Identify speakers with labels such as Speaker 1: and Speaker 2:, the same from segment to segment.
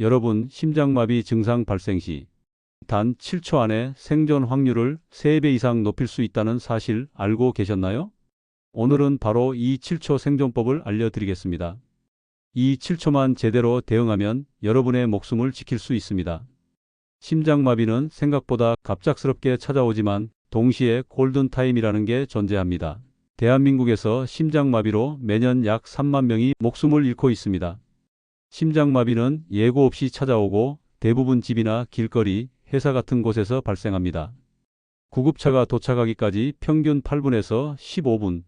Speaker 1: 여러분 심장마비 증상 발생 시 단 7초 안에 생존 확률을 3배 이상 높일 수 있다는 사실 알고 계셨나요? 오늘은 바로 이 7초 생존법을 알려드리겠습니다. 이 7초만 제대로 대응하면 여러분의 목숨을 지킬 수 있습니다. 심장마비는 생각보다 갑작스럽게 찾아오지만 동시에 골든타임이라는 게 존재합니다. 대한민국에서 심장마비로 매년 약 3만 명이 목숨을 잃고 있습니다. 심장마비는 예고 없이 찾아오고 대부분 집이나 길거리, 회사 같은 곳에서 발생합니다. 구급차가 도착하기까지 평균 8분에서 15분.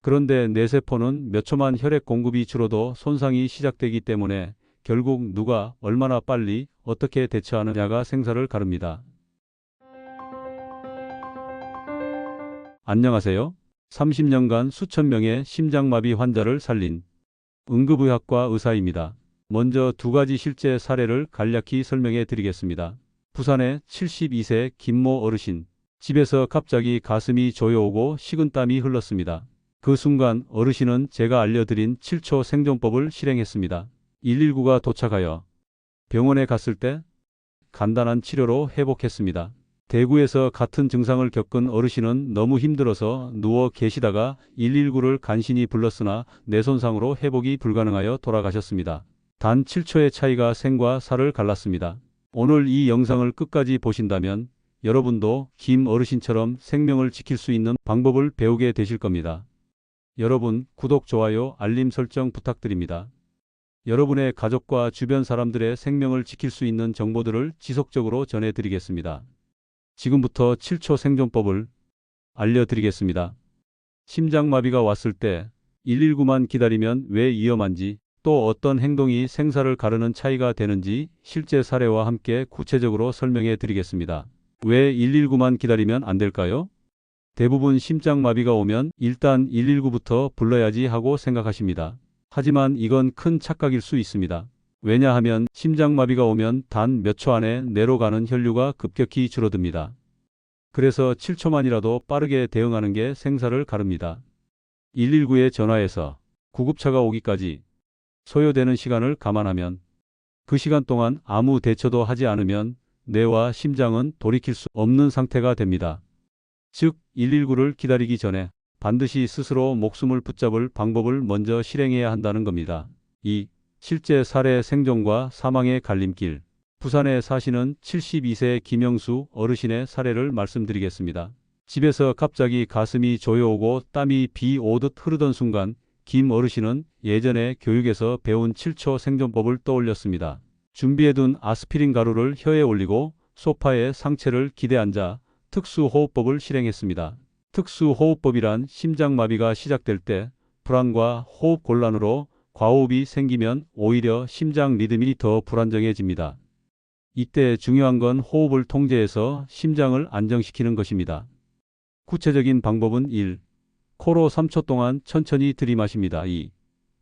Speaker 1: 그런데 뇌세포는 몇 초만 혈액 공급이 줄어도 손상이 시작되기 때문에 결국 누가 얼마나 빨리 어떻게 대처하느냐가 생사를 가릅니다. 안녕하세요. 30년간 수천 명의 심장마비 환자를 살린 응급의학과 의사입니다. 먼저 두 가지 실제 사례를 간략히 설명해 드리겠습니다. 부산의 72세 김모 어르신. 집에서 갑자기 가슴이 조여오고 식은땀이 흘렀습니다. 그 순간 어르신은 제가 알려드린 7초 생존법을 실행했습니다. 119가 도착하여 병원에 갔을 때 간단한 치료로 회복했습니다. 대구에서 같은 증상을 겪은 어르신은 너무 힘들어서 누워 계시다가 119를 간신히 불렀으나 뇌손상으로 회복이 불가능하여 돌아가셨습니다. 단 7초의 차이가 생과 사를 갈랐습니다. 오늘 이 영상을 끝까지 보신다면 여러분도 김 어르신처럼 생명을 지킬 수 있는 방법을 배우게 되실 겁니다. 여러분 구독, 좋아요, 알림 설정 부탁드립니다. 여러분의 가족과 주변 사람들의 생명을 지킬 수 있는 정보들을 지속적으로 전해드리겠습니다. 지금부터 7초 생존법을 알려드리겠습니다. 심장마비가 왔을 때 119만 기다리면 왜 위험한지 또 어떤 행동이 생사를 가르는 차이가 되는지 실제 사례와 함께 구체적으로 설명해 드리겠습니다. 왜 119만 기다리면 안 될까요? 대부분 심장마비가 오면 일단 119부터 불러야지 하고 생각하십니다. 하지만 이건 큰 착각일 수 있습니다. 왜냐하면 심장마비가 오면 단 몇 초 안에 뇌로 가는 혈류가 급격히 줄어듭니다. 그래서 7초만이라도 빠르게 대응하는 게 생사를 가릅니다. 119에 전화해서 구급차가 오기까지 소요되는 시간을 감안하면 그 시간 동안 아무 대처도 하지 않으면 뇌와 심장은 돌이킬 수 없는 상태가 됩니다. 즉 119를 기다리기 전에 반드시 스스로 목숨을 붙잡을 방법을 먼저 실행해야 한다는 겁니다. 2. 실제 사례 생존과 사망의 갈림길 부산에 사시는 72세 김영수 어르신의 사례를 말씀드리겠습니다. 집에서 갑자기 가슴이 조여오고 땀이 비 오듯 흐르던 순간 김 어르신은 예전에 교육에서 배운 7초 생존법을 떠올렸습니다. 준비해둔 아스피린 가루를 혀에 올리고 소파에 상체를 기대 앉아 특수호흡법을 실행했습니다. 특수호흡법이란 심장마비가 시작될 때 불안과 호흡 곤란으로 과호흡이 생기면 오히려 심장 리듬이 더 불안정해집니다. 이때 중요한 건 호흡을 통제해서 심장을 안정시키는 것입니다. 구체적인 방법은 1. 코로 3초 동안 천천히 들이마십니다. 2.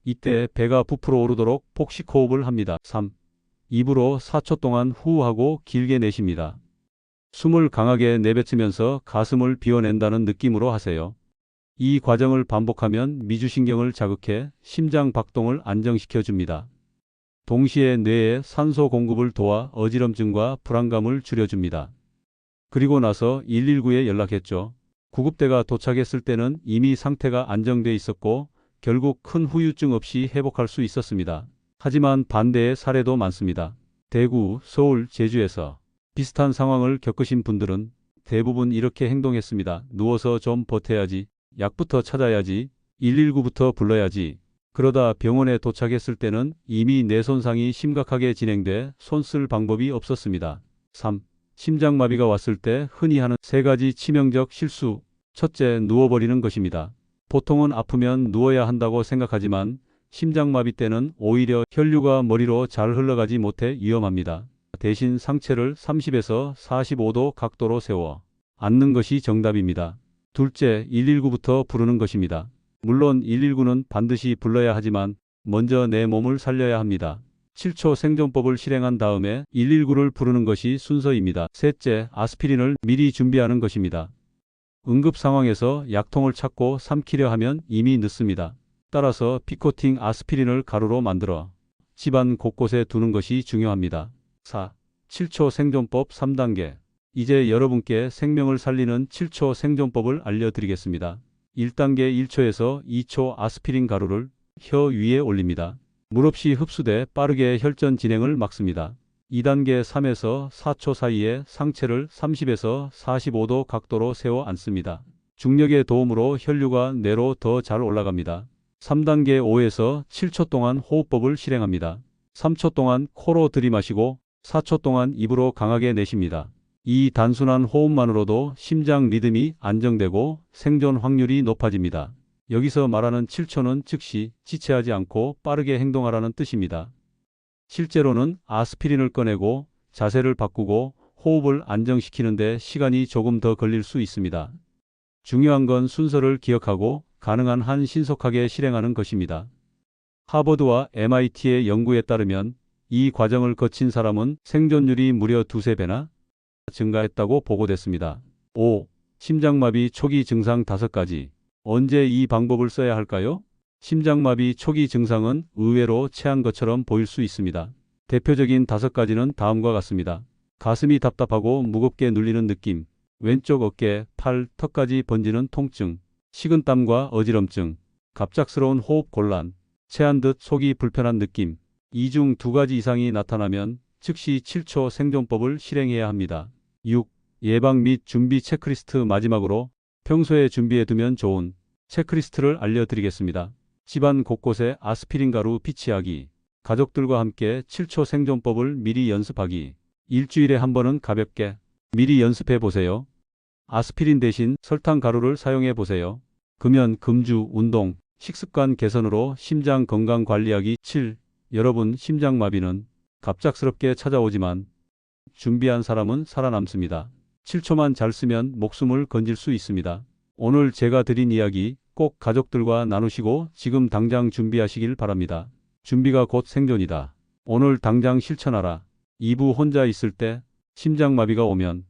Speaker 1: 이때 배가 부풀어 오르도록 폭식 호흡을 합니다. 3. 입으로 4초 동안 후하고 길게 내쉽니다. 숨을 강하게 내뱉으면서 가슴을 비워낸다는 느낌으로 하세요. 이 과정을 반복하면 미주신경을 자극해 심장 박동을 안정시켜 줍니다. 동시에 뇌에 산소 공급을 도와 어지럼증과 불안감을 줄여줍니다. 그리고 나서 119에 연락했죠. 구급대가 도착했을 때는 이미 상태가 안정돼 있었고 결국 큰 후유증 없이 회복할 수 있었습니다. 하지만 반대의 사례도 많습니다. 대구, 서울, 제주에서 비슷한 상황을 겪으신 분들은 대부분 이렇게 행동했습니다. 누워서 좀 버텨야지. 약부터 찾아야지. 119부터 불러야지. 그러다 병원에 도착했을 때는 이미 뇌 손상이 심각하게 진행돼 손 쓸 방법이 없었습니다. 3. 심장마비가 왔을 때 흔히 하는 세 가지 치명적 실수. 첫째, 누워버리는 것입니다. 보통은 아프면 누워야 한다고 생각하지만 심장마비 때는 오히려 혈류가 머리로 잘 흘러가지 못해 위험합니다. 대신 상체를 30에서 45도 각도로 세워 앉는 것이 정답입니다. 둘째, 119부터 부르는 것입니다. 물론 119는 반드시 불러야 하지만 먼저 내 몸을 살려야 합니다. 7초 생존법을 실행한 다음에 119를 부르는 것이 순서입니다. 셋째, 아스피린을 미리 준비하는 것입니다. 응급 상황에서 약통을 찾고 삼키려 하면 이미 늦습니다. 따라서 피코팅 아스피린을 가루로 만들어 집안 곳곳에 두는 것이 중요합니다. 4. 7초 생존법 3단계. 이제 여러분께 생명을 살리는 7초 생존법을 알려드리겠습니다. 1단계 1초에서 2초 아스피린 가루를 혀 위에 올립니다. 물 없이 흡수돼 빠르게 혈전 진행을 막습니다. 2단계 3에서 4초 사이에 상체를 30에서 45도 각도로 세워 앉습니다. 중력의 도움으로 혈류가 뇌로 더 잘 올라갑니다. 3단계 5에서 7초 동안 호흡법을 실행합니다. 3초 동안 코로 들이마시고 4초 동안 입으로 강하게 내쉽니다. 이 단순한 호흡만으로도 심장 리듬이 안정되고 생존 확률이 높아집니다. 여기서 말하는 7초는 즉시 지체하지 않고 빠르게 행동하라는 뜻입니다. 실제로는 아스피린을 꺼내고 자세를 바꾸고 호흡을 안정시키는데 시간이 조금 더 걸릴 수 있습니다. 중요한 건 순서를 기억하고 가능한 한 신속하게 실행하는 것입니다. 하버드와 MIT의 연구에 따르면 이 과정을 거친 사람은 생존율이 무려 두세 배나 증가했다고 보고됐습니다. 5. 심장마비 초기 증상 5가지. 언제 이 방법을 써야 할까요? 심장마비 초기 증상은 의외로 체한 것처럼 보일 수 있습니다. 대표적인 5가지는 다음과 같습니다. 가슴이 답답하고 무겁게 눌리는 느낌, 왼쪽 어깨, 팔, 턱까지 번지는 통증, 식은땀과 어지럼증, 갑작스러운 호흡 곤란, 체한 듯 속이 불편한 느낌, 이 중 두 가지 이상이 나타나면 즉시 7초 생존법을 실행해야 합니다. 6. 예방 및 준비 체크리스트 마지막으로 평소에 준비해 두면 좋은 체크리스트를 알려드리겠습니다. 집안 곳곳에 아스피린 가루 피치하기, 가족들과 함께 7초 생존법을 미리 연습하기, 일주일에 한 번은 가볍게 미리 연습해 보세요. 아스피린 대신 설탕 가루를 사용해 보세요. 금연, 금주, 운동, 식습관 개선으로 심장 건강 관리하기 7. 여러분 심장마비는 갑작스럽게 찾아오지만 준비한 사람은 살아남습니다. 7초만 잘 쓰면 목숨을 건질 수 있습니다. 오늘 제가 드린 이야기 꼭 가족들과 나누시고 지금 당장 준비하시길 바랍니다. 준비가 곧 생존이다. 오늘 당장 실천하라. 2부 혼자 있을 때 심장마비가 오면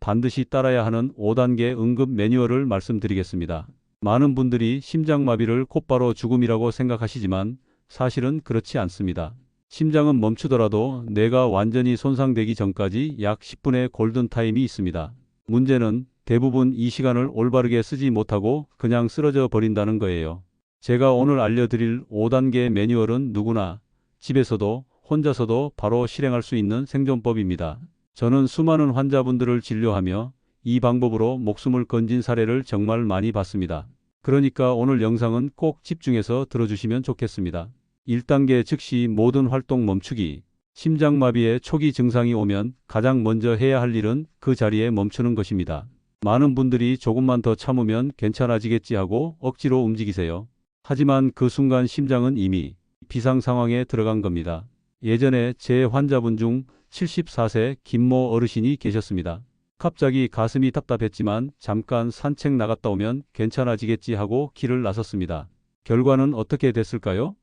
Speaker 1: 반드시 따라야 하는 5단계 응급 매뉴얼을 말씀드리겠습니다. 많은 분들이 심장마비를 곧바로 죽음이라고 생각하시지만 사실은 그렇지 않습니다. 심장은 멈추더라도 뇌가 완전히 손상되기 전까지 약 10분의 골든타임이 있습니다. 문제는 대부분 이 시간을 올바르게 쓰지 못하고 그냥 쓰러져 버린다는 거예요. 제가 오늘 알려드릴 5단계 매뉴얼은 누구나 집에서도 혼자서도 바로 실행할 수 있는 생존법입니다. 저는 수많은 환자분들을 진료하며 이 방법으로 목숨을 건진 사례를 정말 많이 봤습니다. 그러니까 오늘 영상은 꼭 집중해서 들어주시면 좋겠습니다. 1단계 즉시 모든 활동 멈추기. 심장마비의 초기 증상이 오면 가장 먼저 해야 할 일은 그 자리에 멈추는 것입니다. 많은 분들이 조금만 더 참으면 괜찮아지겠지 하고 억지로 움직이세요. 하지만 그 순간 심장은 이미 비상 상황에 들어간 겁니다. 예전에 제 환자분 중 74세 김모 어르신이 계셨습니다. 갑자기 가슴이 답답했지만 잠깐 산책 나갔다 오면 괜찮아지겠지 하고 길을 나섰습니다. 결과는 어떻게 됐을까요?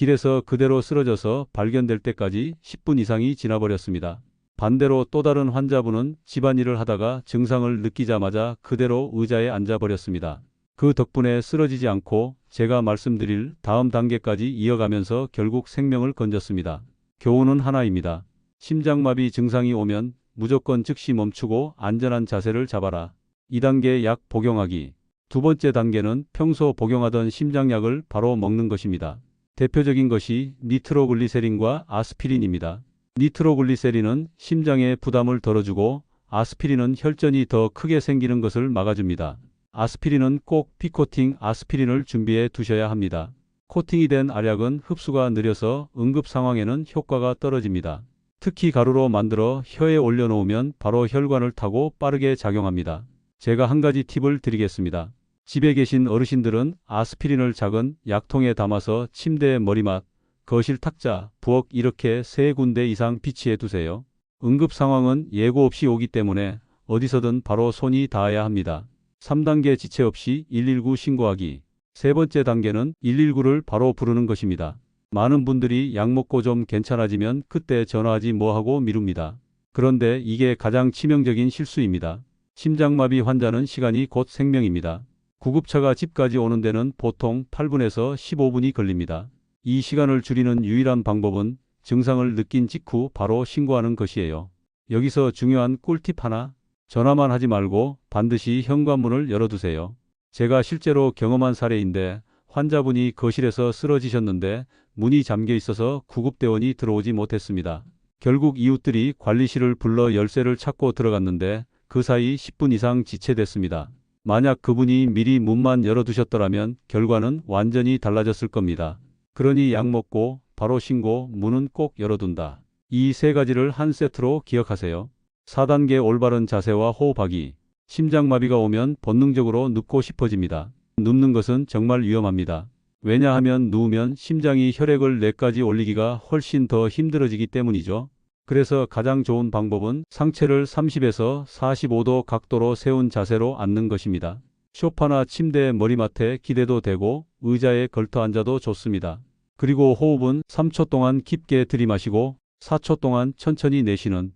Speaker 1: 길에서 그대로 쓰러져서 발견될 때까지 10분 이상이 지나버렸습니다. 반대로 또 다른 환자분은 집안일을 하다가 증상을 느끼자마자 그대로 의자에 앉아버렸습니다. 그 덕분에 쓰러지지 않고 제가 말씀드릴 다음 단계까지 이어가면서 결국 생명을 건졌습니다. 교훈은 하나입니다. 심장마비 증상이 오면 무조건 즉시 멈추고 안전한 자세를 잡아라. 2단계 약 복용하기. 두 번째 단계는 평소 복용하던 심장약을 바로 먹는 것입니다. 대표적인 것이 니트로글리세린과 아스피린입니다. 니트로글리세린은 심장의 부담을 덜어주고 아스피린은 혈전이 더 크게 생기는 것을 막아줍니다. 아스피린은 꼭 피코팅 아스피린을 준비해 두셔야 합니다. 코팅이 된 알약은 흡수가 느려서 응급 상황에는 효과가 떨어집니다. 특히 가루로 만들어 혀에 올려놓으면 바로 혈관을 타고 빠르게 작용합니다. 제가 한 가지 팁을 드리겠습니다. 집에 계신 어르신들은 아스피린을 작은 약통에 담아서 침대 머리맡, 거실 탁자, 부엌 이렇게 세 군데 이상 비치해 두세요. 응급 상황은 예고 없이 오기 때문에 어디서든 바로 손이 닿아야 합니다. 3단계 지체 없이 119 신고하기. 세 번째 단계는 119를 바로 부르는 것입니다. 많은 분들이 약 먹고 좀 괜찮아지면 그때 전화하지 뭐 하고 미룹니다. 그런데 이게 가장 치명적인 실수입니다. 심장마비 환자는 시간이 곧 생명입니다. 구급차가 집까지 오는 데는 보통 8분에서 15분이 걸립니다. 이 시간을 줄이는 유일한 방법은 증상을 느낀 직후 바로 신고하는 것이에요. 여기서 중요한 꿀팁 하나. 전화만 하지 말고 반드시 현관문을 열어두세요. 제가 실제로 경험한 사례인데 환자분이 거실에서 쓰러지셨는데 문이 잠겨 있어서 구급대원이 들어오지 못했습니다. 결국 이웃들이 관리실을 불러 열쇠를 찾고 들어갔는데 그 사이 10분 이상 지체됐습니다. 만약 그분이 미리 문만 열어두셨더라면 결과는 완전히 달라졌을 겁니다. 그러니 약 먹고 바로 신고 문은 꼭 열어둔다. 이 세 가지를 한 세트로 기억하세요. 4단계 올바른 자세와 호흡하기. 심장마비가 오면 본능적으로 눕고 싶어집니다. 눕는 것은 정말 위험합니다. 왜냐하면 누우면 심장이 혈액을 뇌까지 올리기가 훨씬 더 힘들어지기 때문이죠. 그래서 가장 좋은 방법은 상체를 30에서 45도 각도로 세운 자세로 앉는 것입니다. 소파나 침대 머리맡에 기대도 되고 의자에 걸터 앉아도 좋습니다. 그리고 호흡은 3초 동안 깊게 들이마시고 4초 동안 천천히 내쉬는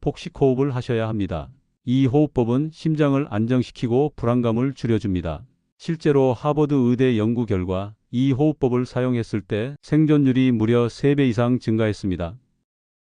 Speaker 1: 복식 호흡을 하셔야 합니다. 이 호흡법은 심장을 안정시키고 불안감을 줄여줍니다. 실제로 하버드 의대 연구 결과 이 호흡법을 사용했을 때 생존율이 무려 3배 이상 증가했습니다.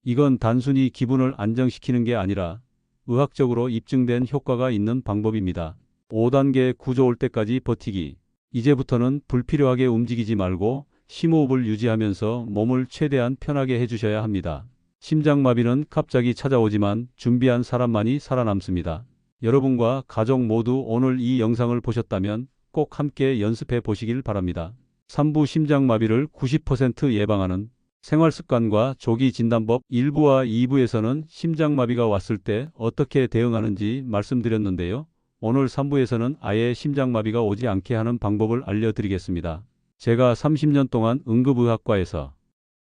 Speaker 1: 이건 단순히 기분을 안정시키는 게 아니라 의학적으로 입증된 효과가 있는 방법입니다. 5단계 구조 올 때까지 버티기. 이제부터는 불필요하게 움직이지 말고 심호흡을 유지하면서 몸을 최대한 편하게 해주셔야 합니다. 심장마비는 갑자기 찾아오지만 준비한 사람만이 살아남습니다. 여러분과 가족 모두 오늘 이 영상을 보셨다면 꼭 함께 연습해 보시길 바랍니다. 3부 심장마비를 90% 예방하는 생활습관과 조기 진단법 1부와 2부에서는 심장마비가 왔을 때 어떻게 대응하는지 말씀드렸는데요. 오늘 3부에서는 아예 심장마비가 오지 않게 하는 방법을 알려드리겠습니다. 제가 30년 동안 응급의학과에서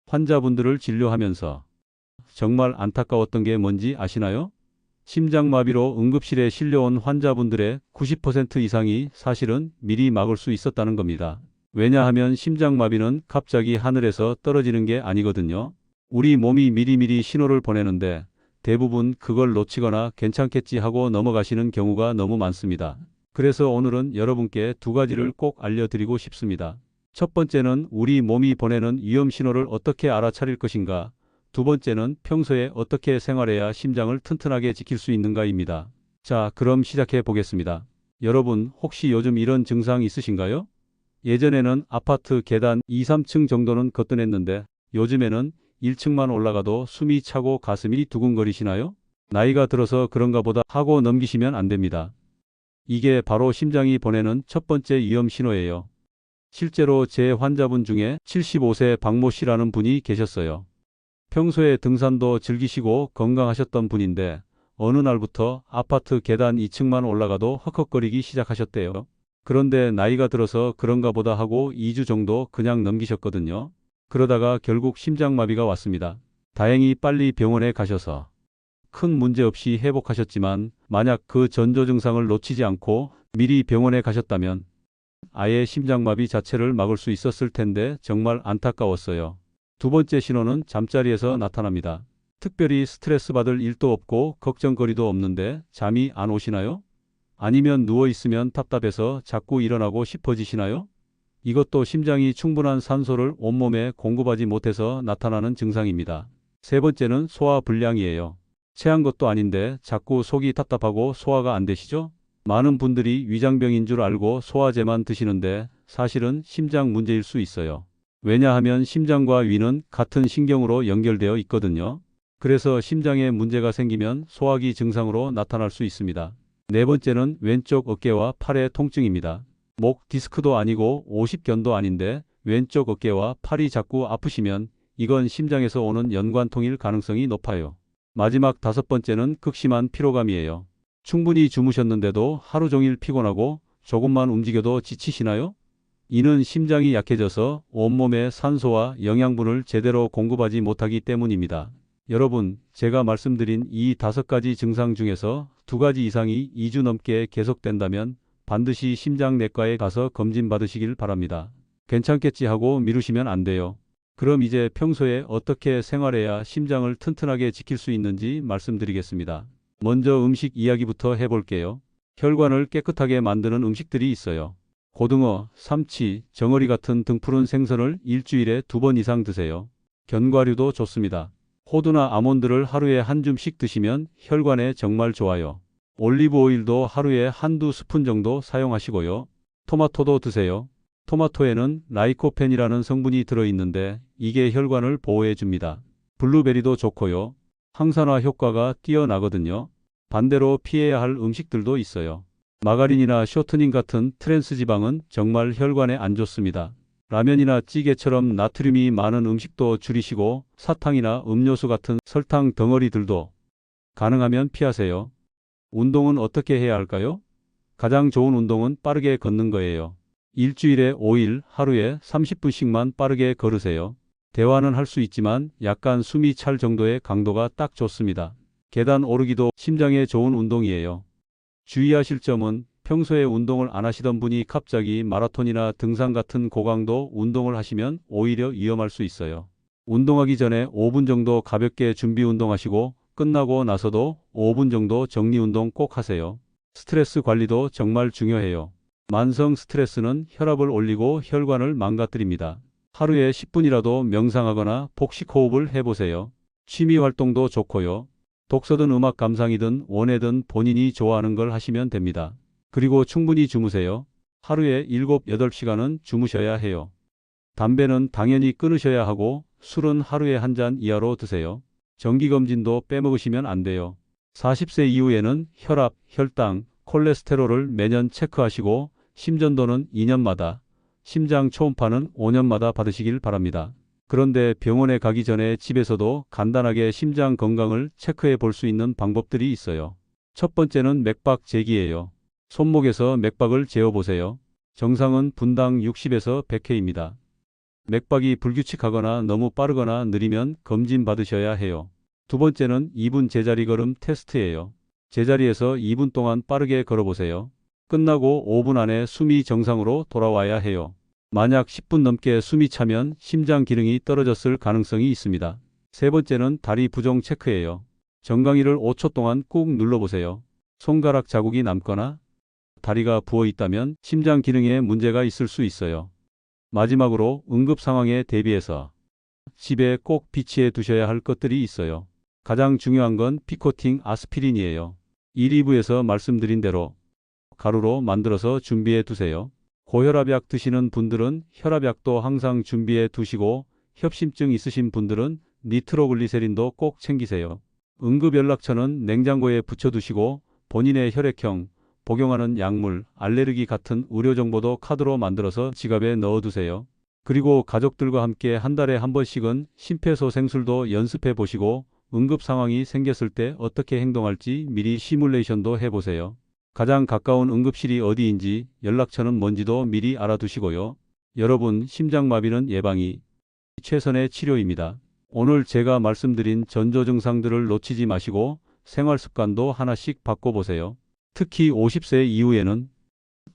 Speaker 1: 환자분들을 진료하면서 정말 안타까웠던 게 뭔지 아시나요? 심장마비로 응급실에 실려온 환자분들의 90% 이상이 사실은 미리 막을 수 있었다는 겁니다. 왜냐하면 심장마비는 갑자기 하늘에서 떨어지는 게 아니거든요. 우리 몸이 미리미리 신호를 보내는데 대부분 그걸 놓치거나 괜찮겠지 하고 넘어가시는 경우가 너무 많습니다. 그래서 오늘은 여러분께 두 가지를 꼭 알려드리고 싶습니다. 첫 번째는 우리 몸이 보내는 위험 신호를 어떻게 알아차릴 것인가. 두 번째는 평소에 어떻게 생활해야 심장을 튼튼하게 지킬 수 있는가입니다. 자, 그럼 시작해 보겠습니다. 여러분, 혹시 요즘 이런 증상 있으신가요? 예전에는 아파트 계단 2, 3층 정도는 거뜬했는데 요즘에는 1층만 올라가도 숨이 차고 가슴이 두근거리시나요? 나이가 들어서 그런가 보다 하고 넘기시면 안 됩니다. 이게 바로 심장이 보내는 첫 번째 위험 신호예요. 실제로 제 환자분 중에 75세 박모 씨라는 분이 계셨어요. 평소에 등산도 즐기시고 건강하셨던 분인데 어느 날부터 아파트 계단 2층만 올라가도 헉헉거리기 시작하셨대요. 그런데 나이가 들어서 그런가 보다 하고 2주 정도 그냥 넘기셨거든요. 그러다가 결국 심장마비가 왔습니다. 다행히 빨리 병원에 가셔서 큰 문제 없이 회복하셨지만 만약 그 전조 증상을 놓치지 않고 미리 병원에 가셨다면 아예 심장마비 자체를 막을 수 있었을 텐데 정말 안타까웠어요. 두 번째 신호는 잠자리에서 나타납니다. 특별히 스트레스 받을 일도 없고 걱정거리도 없는데 잠이 안 오시나요? 아니면 누워 있으면 답답해서 자꾸 일어나고 싶어지시나요? 이것도 심장이 충분한 산소를 온몸에 공급하지 못해서 나타나는 증상입니다. 세 번째는 소화 불량이에요. 체한 것도 아닌데 자꾸 속이 답답하고 소화가 안 되시죠? 많은 분들이 위장병인 줄 알고 소화제만 드시는데 사실은 심장 문제일 수 있어요. 왜냐하면 심장과 위는 같은 신경으로 연결되어 있거든요. 그래서 심장에 문제가 생기면 소화기 증상으로 나타날 수 있습니다. 네 번째는 왼쪽 어깨와 팔의 통증입니다. 목 디스크도 아니고 50견도 아닌데 왼쪽 어깨와 팔이 자꾸 아프시면 이건 심장에서 오는 연관통일 가능성이 높아요. 마지막 다섯 번째는 극심한 피로감이에요. 충분히 주무셨는데도 하루 종일 피곤하고 조금만 움직여도 지치시나요? 이는 심장이 약해져서 온몸에 산소와 영양분을 제대로 공급하지 못하기 때문입니다. 여러분, 제가 말씀드린 이 다섯 가지 증상 중에서 두 가지 이상이 2주 넘게 계속된다면 반드시 심장내과에 가서 검진 받으시길 바랍니다. 괜찮겠지 하고 미루시면 안 돼요. 그럼 이제 평소에 어떻게 생활해야 심장을 튼튼하게 지킬 수 있는지 말씀드리겠습니다. 먼저 음식 이야기부터 해볼게요. 혈관을 깨끗하게 만드는 음식들이 있어요. 고등어, 삼치, 정어리 같은 등푸른 생선을 일주일에 두 번 이상 드세요. 견과류도 좋습니다. 호두나 아몬드를 하루에 한 줌씩 드시면 혈관에 정말 좋아요. 올리브 오일도 하루에 한두 스푼 정도 사용하시고요. 토마토도 드세요. 토마토에는 라이코펜이라는 성분이 들어있는데 이게 혈관을 보호해 줍니다. 블루베리도 좋고요. 항산화 효과가 뛰어나거든요. 반대로 피해야 할 음식들도 있어요. 마가린이나 쇼트닝 같은 트랜스 지방은 정말 혈관에 안 좋습니다. 라면이나 찌개처럼 나트륨이 많은 음식도 줄이시고 사탕이나 음료수 같은 설탕 덩어리들도 가능하면 피하세요. 운동은 어떻게 해야 할까요? 가장 좋은 운동은 빠르게 걷는 거예요. 일주일에 5일 하루에 30분씩만 빠르게 걸으세요. 대화는 할 수 있지만 약간 숨이 찰 정도의 강도가 딱 좋습니다. 계단 오르기도 심장에 좋은 운동이에요. 주의하실 점은 평소에 운동을 안 하시던 분이 갑자기 마라톤이나 등산 같은 고강도 운동을 하시면 오히려 위험할 수 있어요. 운동하기 전에 5분 정도 가볍게 준비 운동하시고 끝나고 나서도 5분 정도 정리 운동 꼭 하세요. 스트레스 관리도 정말 중요해요. 만성 스트레스는 혈압을 올리고 혈관을 망가뜨립니다. 하루에 10분이라도 명상하거나 복식 호흡을 해보세요. 취미 활동도 좋고요. 독서든 음악 감상이든 원해든 본인이 좋아하는 걸 하시면 됩니다. 그리고 충분히 주무세요. 하루에 7, 8시간은 주무셔야 해요. 담배는 당연히 끊으셔야 하고 술은 하루에 한 잔 이하로 드세요. 정기검진도 빼먹으시면 안 돼요. 40세 이후에는 혈압, 혈당, 콜레스테롤을 매년 체크하시고 심전도는 2년마다, 심장 초음파는 5년마다 받으시길 바랍니다. 그런데 병원에 가기 전에 집에서도 간단하게 심장 건강을 체크해 볼 수 있는 방법들이 있어요. 첫 번째는 맥박 재기예요. 손목에서 맥박을 재어보세요. 정상은 분당 60에서 100회입니다. 맥박이 불규칙하거나 너무 빠르거나 느리면 검진 받으셔야 해요. 두 번째는 2분 제자리 걸음 테스트예요. 제자리에서 2분 동안 빠르게 걸어보세요. 끝나고 5분 안에 숨이 정상으로 돌아와야 해요. 만약 10분 넘게 숨이 차면 심장 기능이 떨어졌을 가능성이 있습니다. 세 번째는 다리 부종 체크예요. 정강이를 5초 동안 꾹 눌러보세요. 손가락 자국이 남거나 다리가 부어 있다면 심장 기능에 문제가 있을 수 있어요. 마지막으로 응급 상황에 대비해서 집에 꼭 비치해 두셔야 할 것들이 있어요. 가장 중요한 건 피코팅 아스피린이에요. 1, 2부에서 말씀드린 대로 가루로 만들어서 준비해 두세요. 고혈압약 드시는 분들은 혈압약도 항상 준비해 두시고 협심증 있으신 분들은 니트로글리세린도 꼭 챙기세요. 응급 연락처는 냉장고에 붙여두시고 본인의 혈액형, 복용하는 약물, 알레르기 같은 의료 정보도 카드로 만들어서 지갑에 넣어두세요. 그리고 가족들과 함께 한 달에 한 번씩은 심폐소생술도 연습해 보시고 응급 상황이 생겼을 때 어떻게 행동할지 미리 시뮬레이션도 해보세요. 가장 가까운 응급실이 어디인지 연락처는 뭔지도 미리 알아두시고요. 여러분, 심장마비는 예방이 최선의 치료입니다. 오늘 제가 말씀드린 전조 증상들을 놓치지 마시고 생활 습관도 하나씩 바꿔보세요. 특히 50세 이후에는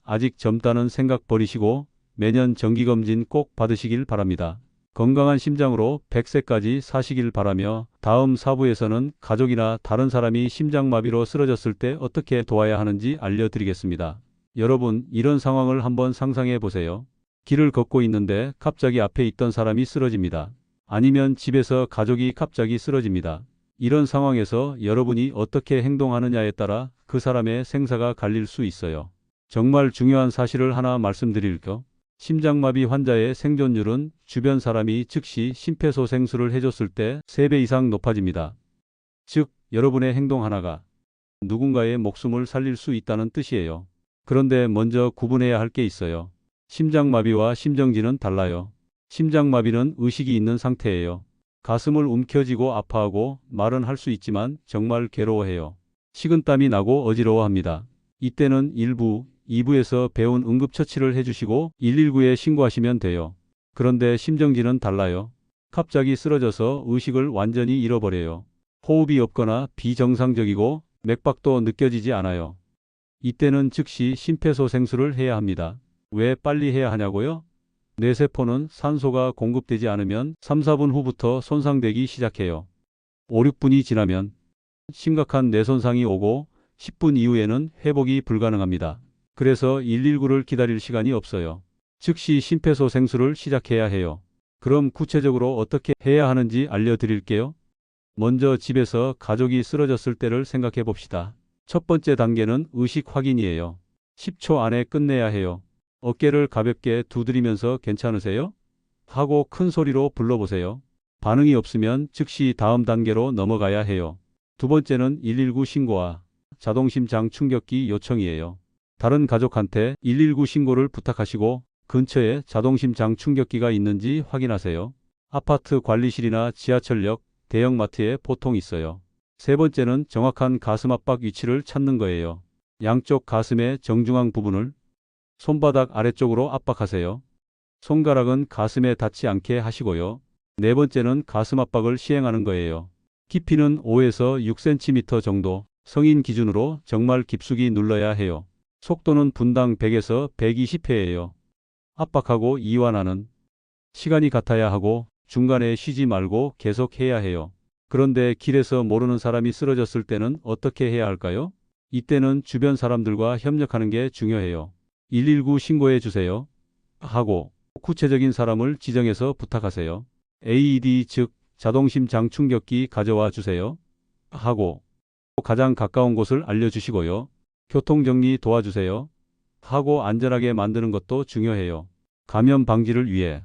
Speaker 1: 아직 젊다는 생각 버리시고 매년 정기검진 꼭 받으시길 바랍니다. 건강한 심장으로 100세까지 사시길 바라며 다음 사부에서는 가족이나 다른 사람이 심장마비로 쓰러졌을 때 어떻게 도와야 하는지 알려드리겠습니다. 여러분, 이런 상황을 한번 상상해 보세요. 길을 걷고 있는데 갑자기 앞에 있던 사람이 쓰러집니다. 아니면 집에서 가족이 갑자기 쓰러집니다. 이런 상황에서 여러분이 어떻게 행동하느냐에 따라 그 사람의 생사가 갈릴 수 있어요. 정말 중요한 사실을 하나 말씀드릴게요. 심장마비 환자의 생존율은 주변 사람이 즉시 심폐소생술을 해줬을 때 3배 이상 높아집니다. 즉, 여러분의 행동 하나가 누군가의 목숨을 살릴 수 있다는 뜻이에요. 그런데 먼저 구분해야 할 게 있어요. 심장마비와 심정지는 달라요. 심장마비는 의식이 있는 상태예요. 가슴을 움켜쥐고 아파하고 말은 할 수 있지만 정말 괴로워해요. 식은땀이 나고 어지러워합니다. 이때는 일부, 2부에서 배운 응급처치를 해주시고 119에 신고하시면 돼요. 그런데 심정지는 달라요. 갑자기 쓰러져서 의식을 완전히 잃어버려요. 호흡이 없거나 비정상적이고 맥박도 느껴지지 않아요. 이때는 즉시 심폐소생술을 해야 합니다. 왜 빨리 해야 하냐고요? 뇌세포는 산소가 공급되지 않으면 3, 4분 후부터 손상되기 시작해요. 5, 6분이 지나면 심각한 뇌손상이 오고 10분 이후에는 회복이 불가능합니다. 그래서 119를 기다릴 시간이 없어요. 즉시 심폐소생술을 시작해야 해요. 그럼 구체적으로 어떻게 해야 하는지 알려드릴게요. 먼저 집에서 가족이 쓰러졌을 때를 생각해 봅시다. 첫 번째 단계는 의식 확인이에요. 10초 안에 끝내야 해요. 어깨를 가볍게 두드리면서 괜찮으세요? 하고 큰 소리로 불러보세요. 반응이 없으면 즉시 다음 단계로 넘어가야 해요. 두 번째는 119 신고와 자동심장 충격기 요청이에요. 다른 가족한테 119 신고를 부탁하시고 근처에 자동심장 충격기가 있는지 확인하세요. 아파트 관리실이나 지하철역, 대형마트에 보통 있어요. 세 번째는 정확한 가슴 압박 위치를 찾는 거예요. 양쪽 가슴의 정중앙 부분을 손바닥 아래쪽으로 압박하세요. 손가락은 가슴에 닿지 않게 하시고요. 네 번째는 가슴 압박을 시행하는 거예요. 깊이는 5에서 6cm 정도, 성인 기준으로 정말 깊숙이 눌러야 해요. 속도는 분당 100에서 120회예요. 압박하고 이완하는 시간이 같아야 하고 중간에 쉬지 말고 계속 해야 해요. 그런데 길에서 모르는 사람이 쓰러졌을 때는 어떻게 해야 할까요? 이때는 주변 사람들과 협력하는 게 중요해요. 119 신고해 주세요. 하고 구체적인 사람을 지정해서 부탁하세요. AED 즉 자동심장 충격기 가져와 주세요. 하고 가장 가까운 곳을 알려주시고요. 교통정리 도와주세요. 하고 안전하게 만드는 것도 중요해요. 감염 방지를 위해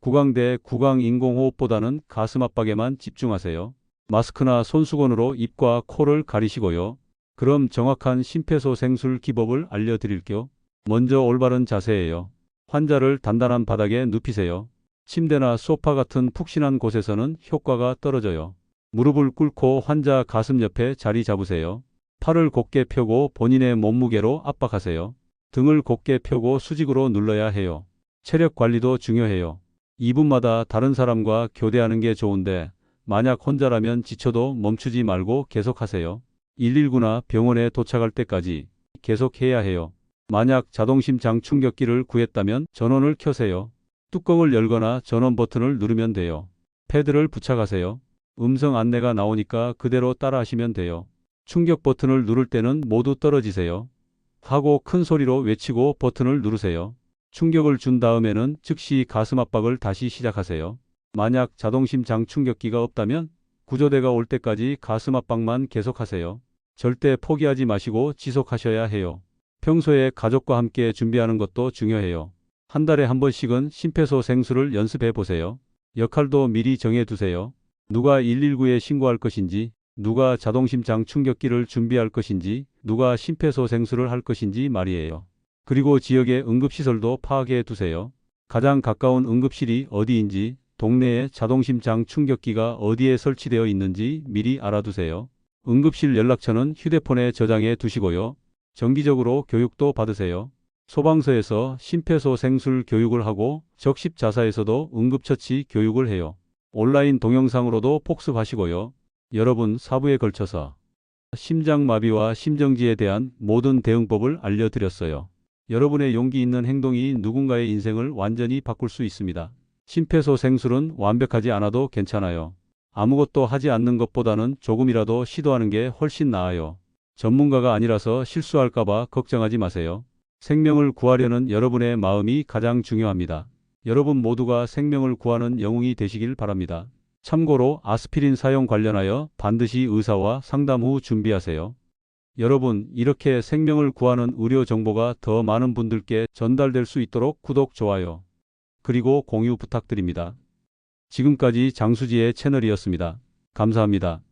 Speaker 1: 구강대 구강 인공호흡보다는 가슴 압박에만 집중하세요. 마스크나 손수건으로 입과 코를 가리시고요. 그럼 정확한 심폐소생술 기법을 알려드릴게요. 먼저 올바른 자세예요. 환자를 단단한 바닥에 눕히세요. 침대나 소파 같은 푹신한 곳에서는 효과가 떨어져요. 무릎을 꿇고 환자 가슴 옆에 자리 잡으세요. 팔을 곧게 펴고 본인의 몸무게로 압박하세요. 등을 곧게 펴고 수직으로 눌러야 해요. 체력 관리도 중요해요. 2분마다 다른 사람과 교대하는 게 좋은데 만약 혼자라면 지쳐도 멈추지 말고 계속하세요. 119나 병원에 도착할 때까지 계속해야 해요. 만약 자동심장 충격기를 구했다면 전원을 켜세요. 뚜껑을 열거나 전원 버튼을 누르면 돼요. 패드를 부착하세요. 음성 안내가 나오니까 그대로 따라하시면 돼요. 충격 버튼을 누를 때는 모두 떨어지세요. 하고 큰 소리로 외치고 버튼을 누르세요. 충격을 준 다음에는 즉시 가슴 압박을 다시 시작하세요. 만약 자동심장 충격기가 없다면 구조대가 올 때까지 가슴 압박만 계속하세요. 절대 포기하지 마시고 지속하셔야 해요. 평소에 가족과 함께 준비하는 것도 중요해요. 한 달에 한 번씩은 심폐소생술을 연습해 보세요. 역할도 미리 정해 두세요. 누가 119에 신고할 것인지, 누가 자동심장 충격기를 준비할 것인지, 누가 심폐소생술을 할 것인지 말이에요. 그리고 지역의 응급시설도 파악해 두세요. 가장 가까운 응급실이 어디인지, 동네에 자동심장 충격기가 어디에 설치되어 있는지 미리 알아두세요. 응급실 연락처는 휴대폰에 저장해 두시고요. 정기적으로 교육도 받으세요. 소방서에서 심폐소생술 교육을 하고 적십자사에서도 응급처치 교육을 해요. 온라인 동영상으로도 복습하시고요. 여러분 사부에 걸쳐서 심장마비와 심정지에 대한 모든 대응법을 알려드렸어요. 여러분의 용기 있는 행동이 누군가의 인생을 완전히 바꿀 수 있습니다. 심폐소생술은 완벽하지 않아도 괜찮아요. 아무것도 하지 않는 것보다는 조금이라도 시도하는 게 훨씬 나아요. 전문가가 아니라서 실수할까봐 걱정하지 마세요. 생명을 구하려는 여러분의 마음이 가장 중요합니다. 여러분 모두가 생명을 구하는 영웅이 되시길 바랍니다. 참고로 아스피린 사용 관련하여 반드시 의사와 상담 후 준비하세요. 여러분, 이렇게 생명을 구하는 의료 정보가 더 많은 분들께 전달될 수 있도록 구독, 좋아요, 그리고 공유 부탁드립니다. 지금까지 장수지의 채널이었습니다. 감사합니다.